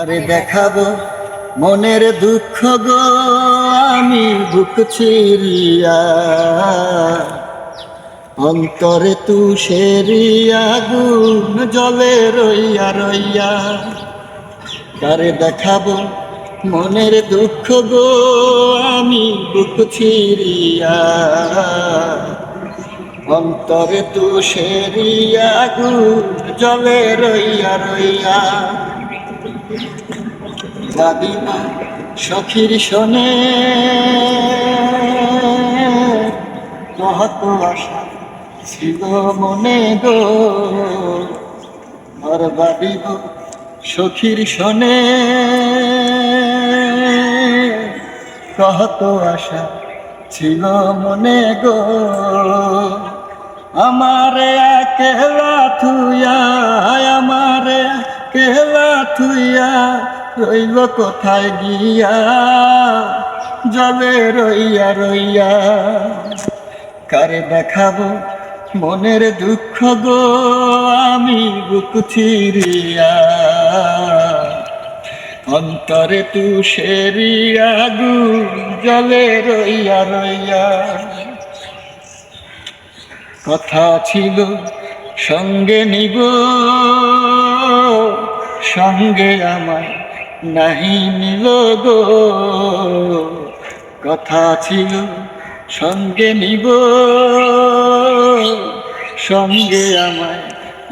আরে দেখাবো মনের দুঃখ গো, আমি বুক চিরিয়া অন্তরে তুষেরিয়া, গুণ জলে রইয়া রইয়া। তারে দেখাবো মনের দুঃখ গো, আমি বুক চিরিয়া অন্তরে তুষেরিয়া, গুণ জলে রইয়া রইয়া। দাদিমা সখীর শোনে। কত আশা ছিল মনে গো। আর বাদিব সখীর শোনে। কত আশা ছিল মনে গো। আমারে একলা থুয়া আমারে কেলা থুইয়া রইল কোথায় গিয়া? জলে রইয়া রইয়া কারে দেখাবো মনের দুঃখ গো? আমি বুক ছিড়িয়া অন্তরে তুষেরিয়া গু জলে রইয়া রইয়া কথা ছিল সঙ্গে নিব। সঙ্গে আমায় নাহি নিল গো। কথা ছিল, সঙ্গে নিব। সঙ্গে আমায়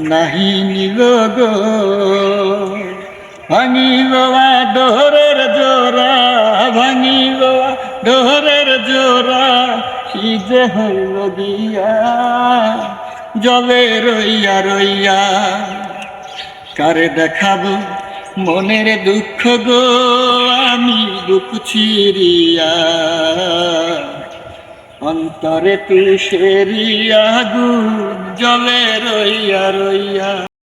নাহি নিল গো। ভাঙিল ডোরের জোড়া, ভাঙিল ডোরের জোড়া, কি যে হইল গিয়া জলে রইয়া রইয়া কারে দেখাবো মনের দুঃখ গো আমি বুক ছিড়িয়া। অন্তরে তুষেরিয়া গুণ জলে রইয়া রইয়া।